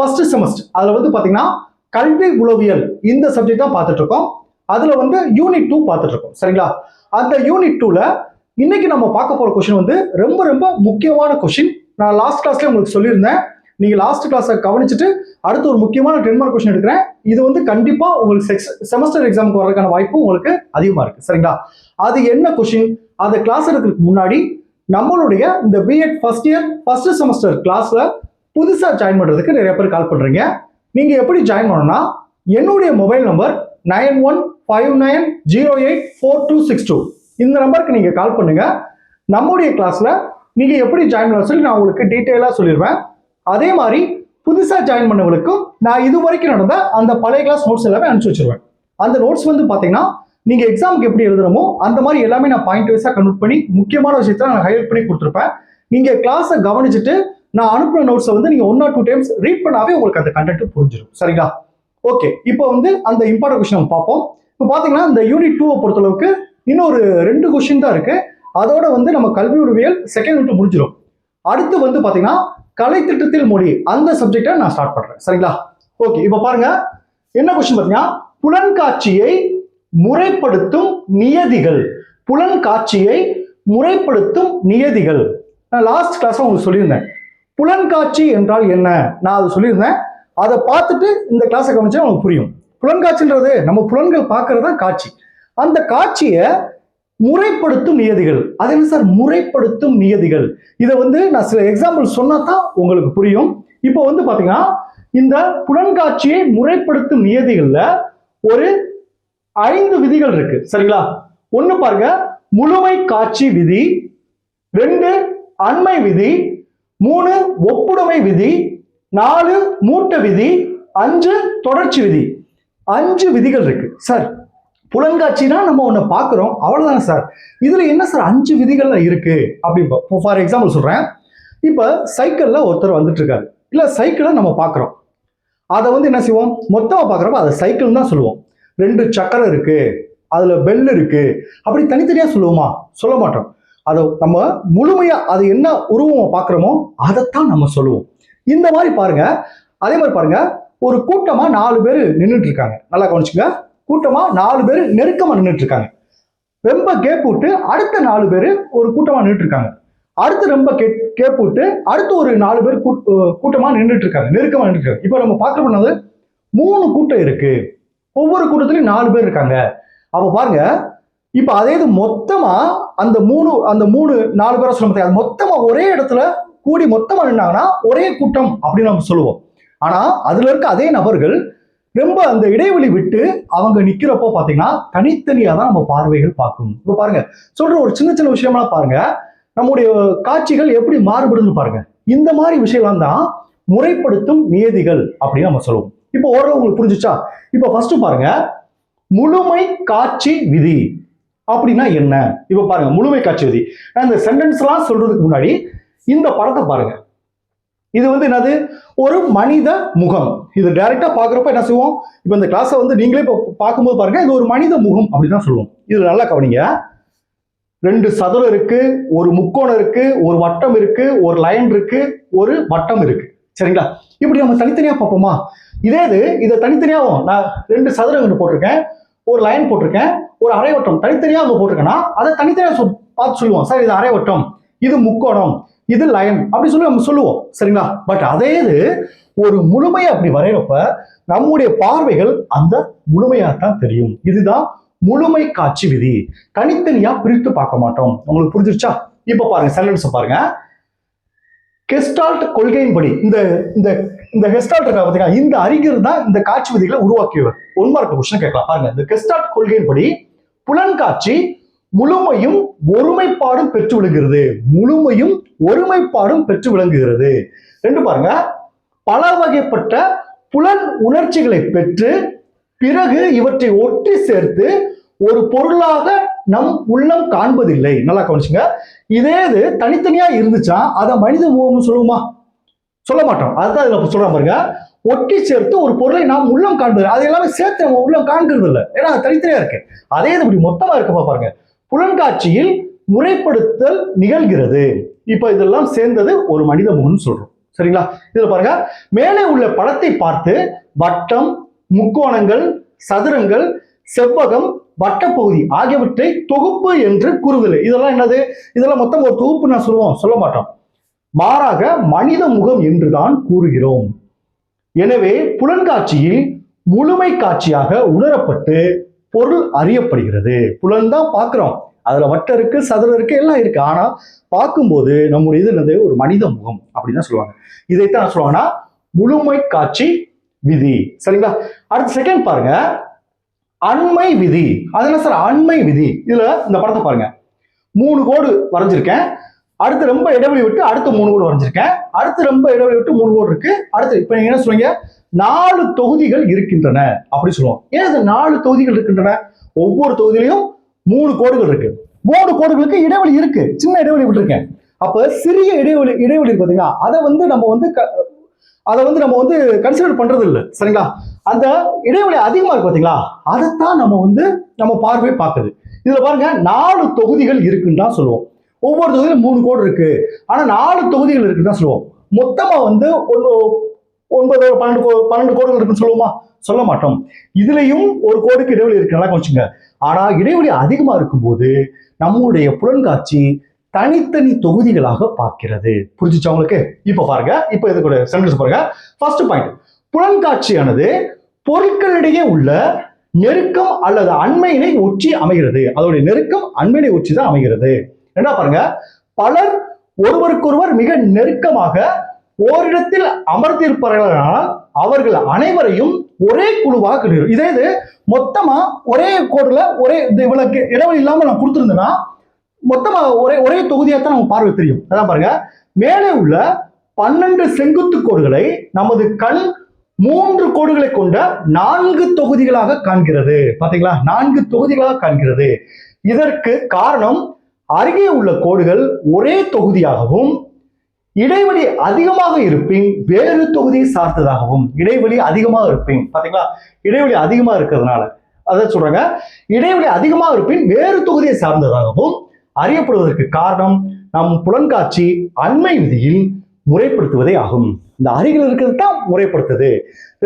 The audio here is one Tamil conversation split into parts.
ஃபர்ஸ்ட் செமஸ்டர் அதில் வந்து பார்த்தீங்கன்னா கல்வி உளவியல். இந்த சப்ஜெக்ட் தான் பார்த்துட்டு இருக்கோம் அதில் வந்து யூனிட் டூ பார்த்துட்டு இருக்கோம் சரிங்களா? அந்த யூனிட் டூவில் இன்னைக்கு நம்ம பார்க்க போகிற கொஷின் வந்து ரொம்ப ரொம்ப முக்கியமான கொஷின் நான் லாஸ்ட் கிளாஸ்லேயே உங்களுக்கு சொல்லியிருந்தேன். நீங்கள் லாஸ்ட் கிளாஸை கவனிச்சுட்டு அடுத்து ஒரு முக்கியமான டென் மார்க் கொஷின் எடுக்கிறேன். இது வந்து கண்டிப்பாக உங்களுக்கு செக்ஸ் செமஸ்டர் எக்ஸாமுக்கு வரதுக்கான வாய்ப்பு உங்களுக்கு அதிகமாக இருக்குது சரிங்களா? அது என்ன கொஷின் அந்த கிளாஸ் எடுக்கிறதுக்கு முன்னாடி நம்மளுடைய இந்த BEd first year first semester கிளாஸில் புதுசாக ஜாயின் பண்ணுறதுக்கு நிறைய பேர் கால் பண்ணுறீங்க நீங்கள் எப்படி ஜாயின் பண்ணணும்னா என்னுடைய mobile number nine one five nine zero eight four two six two. இந்த நம்பருக்கு நீங்கள் கால் பண்ணுங்கள் நம்முடைய கிளாஸில் நீங்கள் எப்படி ஜாயின் பண்ண சொல்லி நான் உங்களுக்கு டீட்டெயிலாக சொல்லிடுவேன். அதே மாதிரி புதுசாக ஜாயின் பண்ணவங்களுக்கும் நான் இது வரைக்கும் நடந்த அந்த பழைய கிளாஸ் நோட்ஸ் எல்லாமே அனுப்பிச்சி வச்சிருவேன். அந்த நோட்ஸ் வந்து பார்த்தீங்கன்னா நீங்கள் எக்ஸாமுக்கு எப்படி எழுதுறமோ அந்த மாதிரி எல்லாமே நான் பாயிண்ட் வைஸாக கன்வெர்ட் பண்ணி முக்கியமான விஷயத்தில் நான் ஹைலைட் பண்ணி கொடுத்துருப்பேன். நீங்கள் கிளாஸை கவனிச்சுட்டு நான் அனுப்புன நோட்ஸை வந்து நீங்கள் one or two times read பண்ணாவே உங்களுக்கு அந்த கண்டென்ட் புரிஞ்சிடும் சரிங்களா? ஓகே இப்போ வந்து அந்த இம்பார்ட்டன்ட் கொஷின் நம்ம பார்ப்போம். இப்போ பார்த்தீங்கன்னா இந்த யூனிட் டூவை பொறுத்தளவுக்கு இன்னொரு ரெண்டு கொஸ்டின் தான் இருக்குது அதோட வந்து நம்ம கல்வி உறவியல் செகண்ட் யூனிட் முடிஞ்சிடும் அடுத்து வந்து பார்த்தீங்கன்னா கலை திட்டத்தில் மொழி. அந்த சப்ஜெக்டை நான் ஸ்டார்ட் பண்ணுறேன் சரிங்களா? ஓகே இப்போ பாருங்க. என்ன கொஸ்டின் பார்த்தீங்கன்னா புலன்காட்சியை முறைப்படுத்தும் நியதிகள். புலன்காட்சியை முறைப்படுத்தும் நியதிகள். நான் லாஸ்ட் கிளாஸ்ல உங்களுக்கு சொல்லியிருந்தேன். புலன்காட்சி என்றால் என்ன? நான் அதை சொல்லியிருந்தேன். அதை பார்த்துட்டு இந்த கிளாஸை கவனிச்சா உங்களுக்கு புரியும். புலன்காட்சின்றது நம்ம புலன்கள் பார்க்கறது தான் காட்சி. அந்த காட்சியை முறைப்படுத்தும் நியதிகள். அது என்ன சார்? முறைப்படுத்தும் நியதிகள். இதை வந்து நான் சில எக்ஸாம்பிள் சொன்னா தான் உங்களுக்கு புரியும். இப்போ வந்து பார்த்தீங்கன்னா இந்த புலன்காட்சியை முறைப்படுத்தும் நியதிகளில் ஒரு ஐந்து விதிகள் இருக்கு. சரிங்களா? ஒன்று பாருங்க. முழுமை காட்சி விதி ரெண்டு அண்மை விதி மூணு ஒப்புடைமை விதி நாலு மூட்ட விதி அஞ்சு தொடர்ச்சி விதி. அஞ்சு விதிகள் இருக்கு. சார் புலன்காட்சினா நம்ம ஒன்று பார்க்குறோம் அவ்வளோதானே சார்? இதில் என்ன சார் அஞ்சு விதிகள் இருக்கு? அப்படி ஃபார் எக்ஸாம்பிள் சொல்கிறேன் இப்போ சைக்கிளில் ஒருத்தர் வந்துட்டு இருக்காரு இல்லை சைக்கிளை நம்ம பார்க்குறோம் அதை வந்து என்ன செய்வோம்? மொத்தமாக பார்க்குறப்ப அதை சைக்கிள் தான் சொல்லுவோம். ரெண்டு சக்கரம் இருக்குது அதில் பெல் இருக்குது அப்படி தனித்தனியாக சொல்லுவோமா? சொல்ல மாட்டோம். அதை நம்ம முழுமையாக அது என்ன உருவம் பார்க்குறோமோ அதைத்தான் நம்ம சொல்லுவோம். இந்த மாதிரி பாருங்க. அதே மாதிரி பாருங்க. ஒரு கூட்டமா நாலு பேர் நின்றுட்டு இருக்காங்க. நல்லா கவனிச்சுங்க கூட்டமா நாலு பேர் நெருக்கமா நின்றுட்டு இருக்காங்க. ரொம்ப கேப் விட்டு அடுத்த நாலு பேர் ஒரு கூட்டமா நின்றுட்டு இருக்காங்க. அடுத்து ரொம்ப கே கேப் விட்டு அடுத்து ஒரு நாலு பேர் கூட்- கூட்டமா நின்றுட்டு இருக்காங்க. நெருக்கமா நின்றுட்டு இருக்காங்க. இப்போ நம்ம பார்க்குற பண்ணது மூணு கூட்டம் இருக்கு. ஒவ்வொரு கூட்டத்திலையும் நாலு பேர் இருக்காங்க. அப்போ பாருங்க. இப்போ அதே இது மொத்தமாக அந்த மூணு அந்த மூணு நாலு பேரை சொல்ல முடியாது மொத்தமாக ஒரே இடத்துல கூடி மொத்தமாக நின்னாங்கன்னா ஒரே கூட்டம் அப்படின்னு நம்ம சொல்லுவோம். ஆனால் அதில் இருக்க அதே நபர்கள் ரொம்ப அந்த இடைவெளி விட்டு அவங்க நிற்கிறப்போ பார்த்தீங்கன்னா தனித்தனியாக தான் நம்ம பார்வைகள் பார்க்கும். இப்போ பாருங்க சொல்கிற ஒரு சின்ன சின்ன விஷயம்லாம் பாருங்க. நம்முடைய காட்சிகள் எப்படி மாறுபடுதுன்னு பாருங்க. இந்த மாதிரி விஷயம்லாம் தான் முறைப்படுத்தும் நியதிகள் அப்படின்னு நம்ம சொல்லுவோம். இப்போ ஓரளவு உங்களுக்கு புரிஞ்சுச்சா? இப்போ ஃபர்ஸ்ட் பாருங்க முழுமை காட்சி விதி. அப்படின்னா என்ன? இப்போ பாருங்க முழுமை காட்சி அந்த நான் இந்த சென்டென்ஸ்லாம் சொல்றதுக்கு முன்னாடி இந்த படத்தை பாருங்க. இது வந்து என்னது? ஒரு மனித முகம். இது டைரக்டா பாக்குறப்ப என்ன செய்வோம் இப்போ இந்த கிளாஸை வந்து நீங்களே இப்போ பார்க்கும்போது பாருங்க இது ஒரு மனித முகம் அப்படின்னு சொல்லுவோம். இது நல்லா கவனிங்க. ரெண்டு சதுரம் இருக்கு ஒரு முக்கோணம் இருக்கு ஒரு வட்டம் இருக்கு ஒரு லைன் இருக்கு ஒரு வட்டம் இருக்கு. சரிங்களா? இப்படி நம்ம தனித்தனியா பார்ப்போமா? இதே இது இதை தனித்தனியாவும் நான் ரெண்டு சதுரம் போட்டிருக்கேன். ஒரு லைன் போட்டிருக்கேன். ஒரு அரைவட்டம் தனித்தனியாக அவங்க போட்டிருக்கேன்னா அதை தனித்தனியாக சொல் பார்த்து சொல்லுவோம். சார் இது அரைவட்டம் இது முக்கோணம். இது லயன் அப்படி சொல்லி நம்ம சொல்லுவோம். சரிங்களா? பட் அதே இது ஒரு முழுமையை அப்படி வரைகிறப்ப நம்முடைய பார்வைகள் அந்த முழுமையாக தான் தெரியும். இதுதான் முழுமை காட்சி விதி. தனித்தனியா பிரித்து பார்க்க மாட்டோம். உங்களுக்கு புரிஞ்சிருச்சா? இப்ப பாருங்க சென்டென்ஸ் பாருங்க. கெஸ்டால்ட் கொள்கையின்படி இந்த இந்த இந்த கெஸ்டால்ட் இருக்கா பார்த்தீங்கன்னா இந்த அறிஞர் தான் இந்த காட்சி விதிகளை உருவாக்கியவர். ஒன் மார்க் கொஸ்டின் கேட்கலாம். பாருங்க. இந்த கெஸ்டால்ட் கொள்கையின்படி புலன்காட்சி முழுமையும் ஒருமைப்பாடும் பெற்று விளங்குகிறது. முழுமையும் ஒருமைப்பாடும் பெற்று விளங்குகிறது. ரெண்டு பாருங்க. பல வகைப்பட்ட புலன் உணர்ச்சிகளை பெற்று பிறகு இவற்றை ஒட்டி சேர்த்து ஒரு பொருளாக நம் உள்ளம் காண்பதில்லை. நல்லா கவனிச்சுங்க. இதே இது தனித்தனியா இருந்துச்சா அதை மனித முகம்னு சொல்லுவோமா சொல்ல மாட்டோம். அதுதான் இதுல சொல்ற பாருங்க. ஒட்டி சேர்த்து ஒரு பொருளை நாம் உள்ளம் காண்பது அது எல்லாமே சேர்த்து நம்ம உள்ளம் காண்கிறது இல்லை ஏன்னா அது தனித்தனியா இருக்கு. அதே இது இப்படி மொத்தமா இருக்கப்ப பாருங்க. புலன்காட்சியில் முறைப்படுத்தல் நிகழ்கிறது. இப்ப இதெல்லாம் சேர்ந்தது ஒரு மனித முகம்னு சொல்றோம். சரிங்களா? இதுல பாருங்க. மேலே உள்ள படத்தை பார்த்து வட்டம் முக்கோணங்கள் சதுரங்கள் செவ்வகம் வட்டப்பகுதி ஆகியவற்றை தொகுப்பு என்று கூறுதல். இதெல்லாம் என்னது? இதெல்லாம் மொத்தம் ஒரு தொகுப்பு நான் சொல்லுவோம். சொல்ல மாட்டோம். மாறாக மனித முகம் என்றுதான் கூறுகிறோம். எனவே புலன்காட்சியில் முழுமை காட்சியாக உணரப்பட்டு பொருள் அறியப்படுகிறது. புலன் தான் பார்க்குறோம். அதுல வட்டம் இருக்கு சதுரம் இருக்கு எல்லாம் இருக்கு. ஆனா பார்க்கும்போது நம்முடைய இது என்னது? ஒரு மனித முகம் அப்படின்னு தான் சொல்லுவாங்க. இதைத்தான் சொல்லுவாங்கன்னா முழுமை காட்சி விதி. சரிங்களா? அடுத்த செகண்ட் பாருங்க. அண்மை விதி. அது என்ன சார்? அண்மை விதி. இதுல இந்த படத்தை பாருங்க. மூணு கோடு வரைஞ்சிருக்கேன். அடுத்து ரொம்ப இடைவெளி விட்டு அடுத்து மூணு கோடு வரைஞ்சிருக்கேன். அடுத்து ரொம்ப இடைவெளி விட்டு மூணு கோடு இருக்கு. அடுத்து இப்ப நீங்க என்ன சொல்றீங்க? நாலு தொகுதிகள் இருக்கின்றன அப்படி சொல்லுவோம். ஏன் இது நாலு தொகுதிகள் இருக்கின்றன? ஒவ்வொரு தொகுதியிலையும் மூணு கோடுகள் இருக்கு. மூணு கோடுகளுக்கு இடைவெளி இருக்கு. சின்ன இடைவெளி விட்டுருக்கேன். அப்ப சிறிய இடைவெளி இடைவெளி பார்த்தீங்கன்னா பாத்தீங்களா? அதை வந்து நம்ம வந்து க- அதை வந்து நம்ம வந்து கன்சிடர் பண்றது இல்லை சரிங்களா? அந்த இடைவெளி அதிகமா இருக்கு பாத்தீங்களா? அதைத்தான் நம்ம வந்து நம்ம பார்வை பார்க்குது. இதுல பாருங்க நாலு தொகுதிகள் இருக்குன்னு தான் சொல்லுவோம். ஒவ்வொரு தொகுதியிலும் மூணு கோடு இருக்கு. ஆனா நாலு தொகுதிகள் இருக்குன்னு தான் சொல்லுவோம். மொத்தமா வந்து ஒன்று ஒன்பது பன்னெண்டு கோ- பன்னெண்டு கோடுகள் இருக்குன்னு சொல்லுவோமா? சொல்ல மாட்டோம். இதுலயும் ஒரு கோடுக்கு இடைவெளி இருக்கு. நல்லா கொஞ்சங்க ஆனா இடைவெளி அதிகமா இருக்கும்போது நம்மளுடைய புலன்காட்சி தனித்தனி தொகுதிகளாக பார்க்கிறது. புரிஞ்சுச்சா உங்களுக்கு? இப்ப பாருங்க. இப்ப இது கூட சென்டென்ஸ் பாருங்க. ஃபர்ஸ்ட் பாயிண்ட் புலன்காட்சியானது பொருட்களிடையே உள்ள நெருக்கம் அல்லது அண்மையினை ஒற்றி அமைகிறது. அதோடைய நெருக்கம் அண்மையினை ஒற்றி தான் அமைகிறது. என்ன பாருங்க பலர் ஒருவருக்கொருவர் மிக நெருக்கமாக ஓரிடத்தில் அமர்ந்திருப்பார்களானால் அவர்கள் அனைவரையும் ஒரே குழுவாக இதே இது மொத்தமா ஒரே கோடுல ஒரே இந்த இவ்வளவு இடைவெளி இல்லாம நான் கொடுத்துருந்தேன்னா மொத்தமா ஒரே ஒரே தொகுதியாக தான் நம்ம பார்வை தெரியும். அதான் பாருங்க மேலே உள்ள பன்னெண்டு செங்குத்து கோடுகளை நமது கண் மூன்று கோடுகளை கொண்ட நான்கு தொகுதிகளாக காண்கிறது. பாத்தீங்களா? நான்கு தொகுதிகளாக காண்கிறது. இதற்கு காரணம் அருகே உள்ள கோடுகள் ஒரே தொகுதியாகவும் இடைவெளி அதிகமாக இருப்பின் வேறு தொகுதியை சார்ந்ததாகவும் இடைவெளி அதிகமாக இருப்பின் பாத்தீங்களா? இடைவெளி அதிகமாக இருக்கிறதுனால. அதான் சொல்றாங்க. இடைவெளி அதிகமாக இருப்பின் வேறு தொகுதியை சார்ந்ததாகவும் அறியப்படுவதற்கு காரணம் நம் புலன்காட்சி அண்மை விதியில் முறைப்படுத்துவதே ஆகும். இந்த அருகில் இருக்கிறது தான் முறைப்படுத்துது.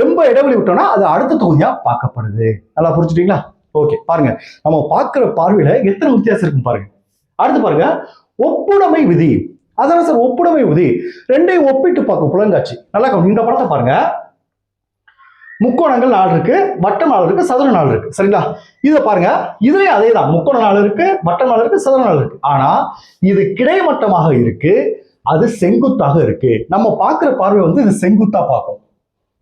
ரொம்ப இடைவெளி விட்டோம்னா அது அடுத்த தொகுதியா பார்க்கப்படுது. நல்லா புரிஞ்சுட்டீங்களா? ஓகே பாருங்க. நம்ம பார்க்குற பார்வையில எத்தனை வித்தியாசம் இருக்கும் பாருங்க. அடுத்து பாருங்க ஒப்புடைமை விதி. அதான் சார் ஒப்புடைமை விதி. ரெண்டையும் ஒப்பிட்டு பார்க்கும் புலங்காட்சி நல்லா இந்த படத்தை பாருங்க. முக்கோணங்கள் நாலு இருக்கு வட்டம் நாலு இருக்கு சதுர நாலு இருக்கு. சரிங்களா? இதை பாருங்க. இதுலயும் அதே தான் முக்கோண நாலு இருக்கு வட்டம் நாலு இருக்கு சதுர நாலு இருக்கு. ஆனா இது கிடைமட்டமாக இருக்கு. அது செங்குத்தாக இருக்கு. நம்ம பார்க்குற பார்வை வந்து இது செங்குத்தா பார்க்கும்.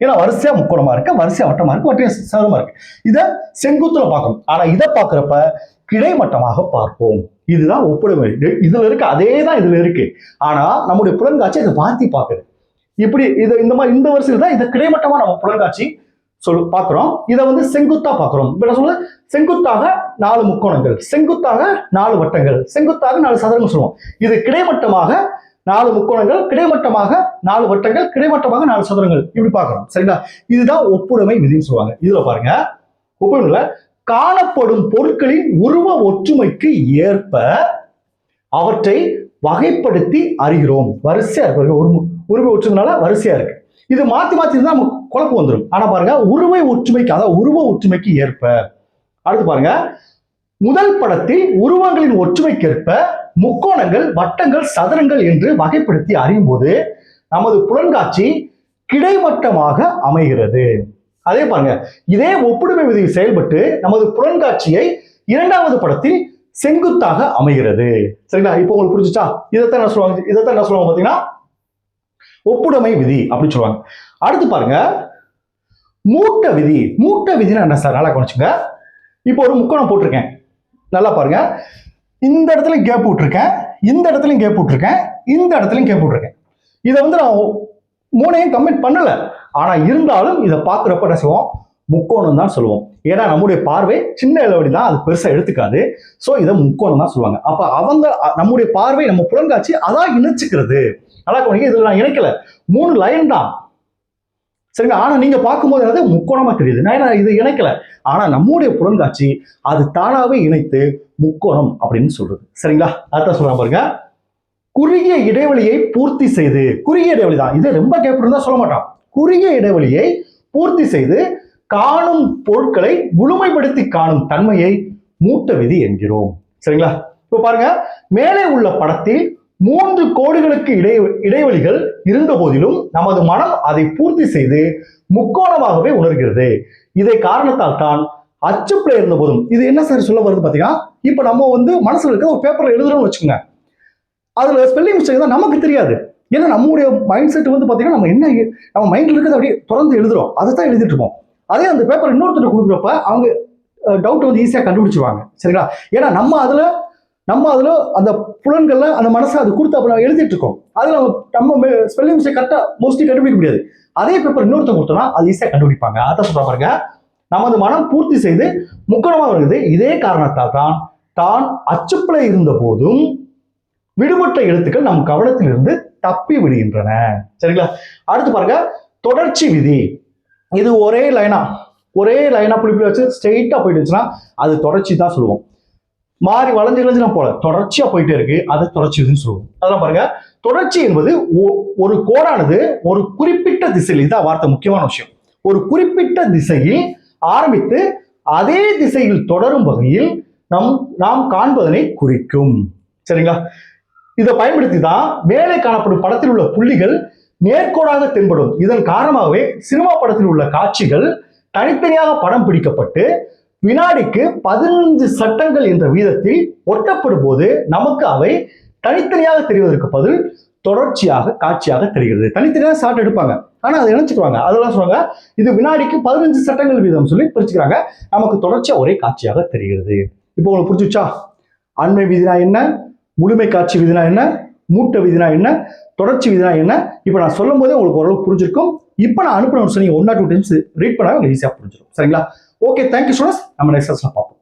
ஏன்னா வரிசையா முக்கோணமா இருக்கு வரிசையா வட்டமா இருக்கு வட்டையா சதுரமா இருக்கு. இதை செங்குத்துல பார்க்கணும். ஆனா இதை பார்க்குறப்ப கிடைமட்டமாக பார்ப்போம். இதுதான் ஒப்புடைமை இது- இதுல இருக்கு அதே தான் இதுல இருக்கு. ஆனா நம்முடைய புலன்காட்சி இதை மாத்தி பார்க்குது. இப்படி இது இந்த மாதிரி இந்த வரிசையில் தான் இதை கிடைமட்டமா நம்ம புலன்காட்சி சொல் பார்க்குறோம். இதை வந்து செங்குத்தா பார்க்குறோம். இப்போ நான் சொல்லுது செங்குத்தாக நாலு முக்கோணங்கள் செங்குத்தாக நாலு வட்டங்கள் செங்குத்தாக நாலு சதுரங்கள் சொல்லுவோம். இது கிடைமட்டமாக நாலு முக்கோணங்கள் கிடைமட்டமாக நாலு வட்டங்கள் கிடைமட்டமாக நாலு சதுரங்கள். இப்படி பார்க்குறோம் சரிங்களா? இதுதான் ஒப்புடைமை விதின்னு சொல்லுவாங்க. இதுல பாருங்க. ஒப்புமையில காணப்படும் பொருட்களின் உருவ ஒற்றுமைக்கு ஏற்ப அவற்றை வகைப்படுத்தி அறிகிறோம். வரிசையா இருக்கு. பாருங்க. ஒரு உருவ ஒற்றுமைனால வரிசையா இருக்கு. இது மாத்தி மாத்தி இருந்தா நமக்கு குழப்பம் வந்துடும் ஆனா பாருங்க உருவை ஒற்றுமைக்கு அதாவது உருவ ஒற்றுமைக்கு ஏற்ப அடுத்து பாருங்க முதல் படத்தில் உருவங்களின் ஒற்றுமைக்கேற்ப முக்கோணங்கள் வட்டங்கள் சதுரங்கள் என்று வகைப்படுத்தி அறியும் போது நமது புலன்காட்சி கிடைமட்டமாக அமைகிறது. அதே பாருங்க இதே ஒப்புடுமை விதி செயல்பட்டு நமது புலன்காட்சியை இரண்டாவது படத்தில் செங்குத்தாக அமைகிறது. சரிங்களா? இப்போ உங்களுக்கு புரிஞ்சுச்சா? இதைத்தான் என்ன சொல்லுவாங்க? இதைத்தான் என்ன சொல்லுவாங்க பாத்தீங்கன்னா ஒப்புடைமை விதி அப்படின்னு சொல்லுவாங்க. அடுத்து பாருங்க மூட்ட விதி. மூட்ட விதினா என்ன சார்? நல்லா கவனிச்சுங்க இப்போ ஒரு முக்கோணம் போட்டிருக்கேன். நல்லா பாருங்க. இந்த இடத்துல கேப் விட்டுருக்கேன். இந்த இடத்துலையும் கேப் விட்டுருக்கேன். இந்த இடத்துலையும் கேப் விட்டுருக்கேன். இதை வந்து நான் மூணையும் கம்மிட் பண்ணல. ஆனால் இருந்தாலும் இதை பார்க்குறப்ப என்ன செய்வோம்? முக்கோணம் தான் சொல்லுவோம். ஏன்னா நம்முடைய பார்வை சின்ன இளவடி தான் அது பெருசாக எடுத்துக்காது. ஸோ இதை முக்கோணம் தான் சொல்லுவாங்க. அப்போ அவங்க நம்முடைய பார்வை நம்ம புலங்காட்சி அதான் இணைச்சிக்கிறது. நல்லா கவனிங்க இதில் நான் இணைக்கல. மூணு லைன் தான். சரிங்களா? ஆனா நீங்க பார்க்கும்போது என்னது? முக்கோணமா தெரியுது. நான் இது இணைக்கல. ஆனா நம்முடைய புலங்காட்சி அது தானாவே இணைத்து முக்கோணம் அப்படின்னு சொல்றது. சரிங்களா? அதான் சொல்றேன் பாருங்க. குறுகிய இடைவெளியை பூர்த்தி செய்து குறுகிய இடைவெளி தான். இது ரொம்ப கேப்பிருந்தா சொல்ல மாட்டான். குறுகிய இடைவெளியை பூர்த்தி செய்து காணும் பொருட்களை முழுமைப்படுத்தி காணும் தன்மையை மூட்ட விதி என்கிறோம். சரிங்களா? இப்போ பாருங்க. மேலே உள்ள படத்தில் மூன்று கோடுகளுக்கு இடை இடைவெளிகள் இருந்த போதிலும் நமது மனம் அதை பூர்த்தி செய்து முக்கோணமாகவே உணர்கிறது. இதை காரணத்தால் தான் அச்சுப்பிழை இருந்த போதும் இது என்ன சார் சொல்ல வருது பார்த்தீங்கன்னா இப்போ நம்ம வந்து மனசில் இருக்க ஒரு பேப்பரில் எழுதுறோம்னு வச்சுக்கோங்க. அதில் ஸ்பெல்லிங் மிஸ்டேக் தான் நமக்கு தெரியாது. ஏன்னா நம்மளுடைய மைண்ட் செட் வந்து பார்த்தீங்கன்னா நம்ம என்ன நம்ம மைண்டில் இருக்கிறத அப்படியே திறந்து எழுதுறோம். அதை தான் எழுதிட்டு இருப்போம். அதே அந்த பேப்பர் இன்னொருத்தர் கொடுக்குறப்ப அவங்க டவுட் வந்து ஈஸியாக கண்டுபிடிச்சிருவாங்க. சரிங்களா? ஏன்னா நம்ம அதில் நம்ம அதில் அந்த புலன்கள்ல அந்த மனசை அது கொடுத்து அப்புறம் நம்ம எழுதிட்டு இருக்கோம். அதில் நம்ம ஸ்பெல்லிங் மிஸ்டேக் கரெக்டாக மோஸ்ட்லி கண்டுபிடிக்க முடியாது. அதே பேப்பர் இன்னொருத்தன் கொடுத்தோம்னா அது ஈஸியாக கண்டுபிடிப்பாங்க. அதை சொல்ற பாருங்க. நமது மனம் பூர்த்தி செய்து முக்கணமாக வருகிறது இதே காரணத்தால் தான் தான் அச்சுப்பிழை இருந்த போதும் விடுபட்ட எழுத்துக்கள் நம் கவனத்திலிருந்து தப்பி விடுகின்றன. சரிங்களா? அடுத்து பாருங்க. தொடர்ச்சி விதி. இது ஒரே லைனா ஒரே லைனா புள்ளி புள்ளி வச்சு ஸ்ட்ரெயிட்டா போயிட்டு அது தொடர்ச்சி தான் சொல்லுவோம். மாறி வளைஞ்சு வளைஞ்சு போல. தொடர்ச்சியா போயிட்டே இருக்கு. அதை தொடர்ச்சி சொல்லுவோம். அதெல்லாம் பாருங்க. தொடர்ச்சி என்பது ஒரு கோடானது ஒரு குறிப்பிட்ட திசையில் இதுதான் வார்த்தை முக்கியமான விஷயம். ஒரு குறிப்பிட்ட திசையில் ஆரம்பித்து அதே திசையில் தொடரும் வகையில் நம் நாம் காண்பதனை குறிக்கும். சரிங்களா? இதை பயன்படுத்தி தான் மேலே காணப்படும் படத்தில் உள்ள புள்ளிகள் நேர்கோடாக தென்படும். இதன் காரணமாகவே சினிமா படத்தில் உள்ள காட்சிகள் தனித்தனியாக படம் பிடிக்கப்பட்டு வினாடிக்கு பதினஞ்சு சட்டங்கள் என்ற வீதத்தில் ஒட்டப்படும் போது நமக்கு அவை தனித்தனியாக தெரிவதற்கு பதில் தொடர்ச்சியாக காட்சியாக தெரிகிறது. தனித்தனியாக ஷாட் எடுப்பாங்க. ஆனால் அதை நினைச்சுக்குவாங்க அதெல்லாம் சொல்லுவாங்க இது வினாடிக்கு பதினஞ்சு சட்டங்கள் வீதம் சொல்லி பிரிச்சுக்கிறாங்க. நமக்கு தொடர்ச்சியாக ஒரே காட்சியாக தெரிகிறது. இப்போ உங்களுக்கு புரிஞ்சுச்சா? அண்மை விதினா என்ன? முழுமை காட்சி விதினா என்ன? மூட்டை விதினா என்ன? தொடர்ச்சி விதினா என்ன? இப்போ நான் சொல்லும் போதே உங்களுக்கு ஓரளவுக்கு புரிஞ்சிருக்கும். இப்போ நான் அனுப்பின ஒரு சொன்னீங்க one or two times read பண்ணால் உங்களுக்கு ஈஸியாக புரிஞ்சிடும் சரிங்களா? ஓகே தேங்க்யூ ஸ்டூடெண்ட்ஸ் நம்ம நெக்ஸ்ட் பார்ப்போம்.